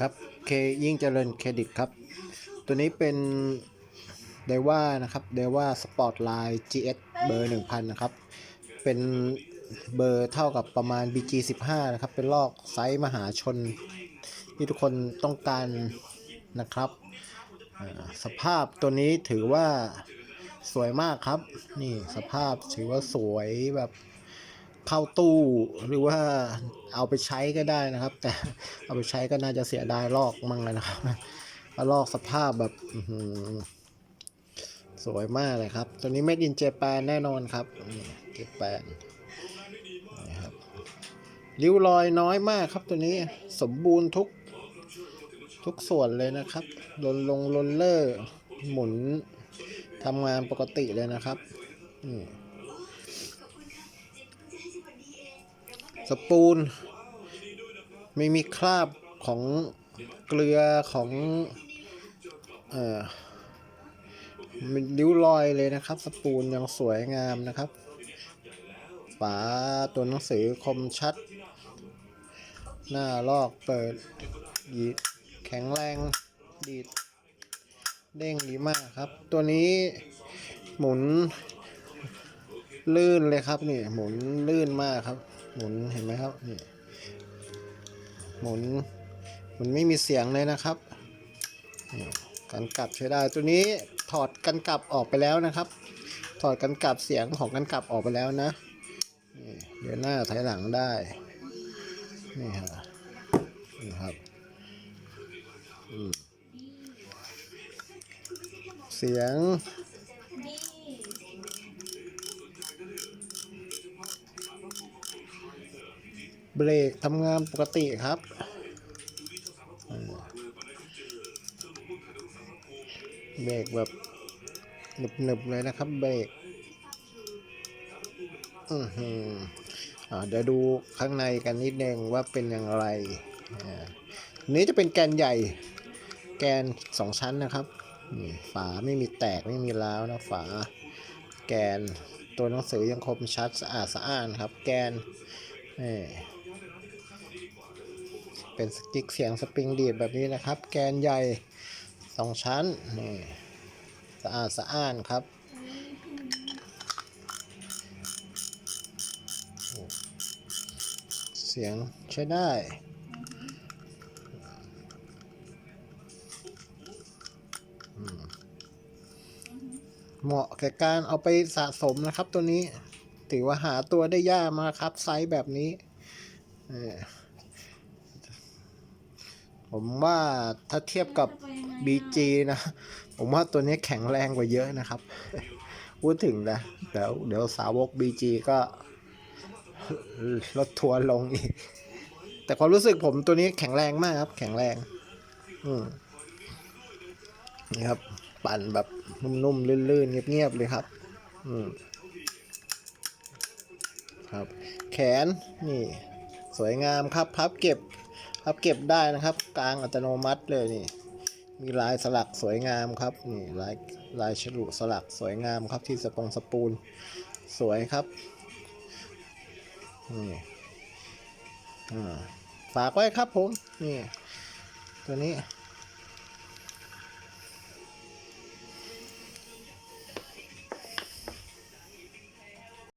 ครับเคยิ่งเจริญเครดิตครับ ตัวนี้เป็นเดว่านะครับเดว่าสปอร์ตไลน์ GS เบอร์ 1000 นะครับ เป็นเบอร์เท่ากับประมาณ BG 15 นะครับ เป็นลอกไซส์มหาชน ที่ทุกคนต้องการนะครับ สภาพตัวนี้ถือว่าสวยมากครับ นี่สภาพถือว่าสวยแบบ เข้าตู้หรือว่าเอาไปใช้ก็ได้นะครับ แต่เอาไปใช้ก็น่าจะเสียดายลอกมั่งเลยนะครับลอกสภาพแบบสวยมากเลยครับ ตัวนี้ made in Japan แน่นอนครับเจแปนนะครับริ้วรอยน้อยมากครับตัวนี้สมบูรณ์ทุกทุกส่วนเลยนะครับลนลงลนเลอร์หมุนทำงานปกติเลยนะครับนี่ สปูลไม่มีคราบของเกลือของเอ่อริ้วรอยเลยนะครับ สปูลยังสวยงามนะครับฝาตัวหนังสือคมชัด หน้าลอกเปิดยีดแข็งแรงดีด เด้งดีมากครับ ตัวนี้หมุนลื่นเลยครับนี่หมุนลื่นมากครับ หมุนเห็นไหมครับนี่หมุนหมุนไม่มีเสียงเลยนะครับกันกลับใช้ได้ตัวนี้ถอดกันกลับออกไปแล้วนะครับ ถอดกันกลับเสียงของกันกลับออกไปแล้วนะเดี๋ยวหน้าถอยหลังได้นี่ครับนี่ครับเสียง เบรกทำงานปกติครับ เบรกแบบหนึบๆเลยนะครับ เบรกอือหือ่าเดี๋ยวดูข้างในกันนิดนึงว่าเป็นอย่างไร นี้จะเป็นแกนใหญ่ แกนสองชั้นนะครับฝาไม่มีแตกไม่มีร้าวนะฝา แกนตัวหนังสือยังคมชัดสะอาดสะอ้านครับ แกนนี่ เป็นสติ๊กเสียงสปริงดีดแบบนี้นะครับ แกนใหญ่สองชั้นนี่สะอาดสะอ้านครับเสียงใช้ได้เหมาะแก่การเอาไปสะสมนะครับตัวนี้ ถือว่าหาตัวได้ยากมากครับ ไซส์แบบนี้เอ ผมว่าถ้าเทียบกับ BG นะ ผมว่าตัวนี้แข็งแรงกว่าเยอะนะครับ พูดถึงนะเดี๋ยวเดี๋ยวสาวก BG ก็ลดทัวร์ลงอีก แต่ความรู้สึกผมตัวนี้แข็งแรงมากครับ แข็งแรง อืมนี่ครับ ปั่นแบบนุ่มๆลื่นๆเงียบๆเลยครับ อืมครับ แขนนี่ สวยงามครับพับเก็บ ครับเก็บได้นะครับ กลางอัตโนมัติเลยนี่ มีลายสลักสวยงามครับนี่ลายลายฉลุสลักสวยงามครับที่สปองสปูลสวยครับนี่อ่าฝากไว้ครับผมนี่ตัวนี้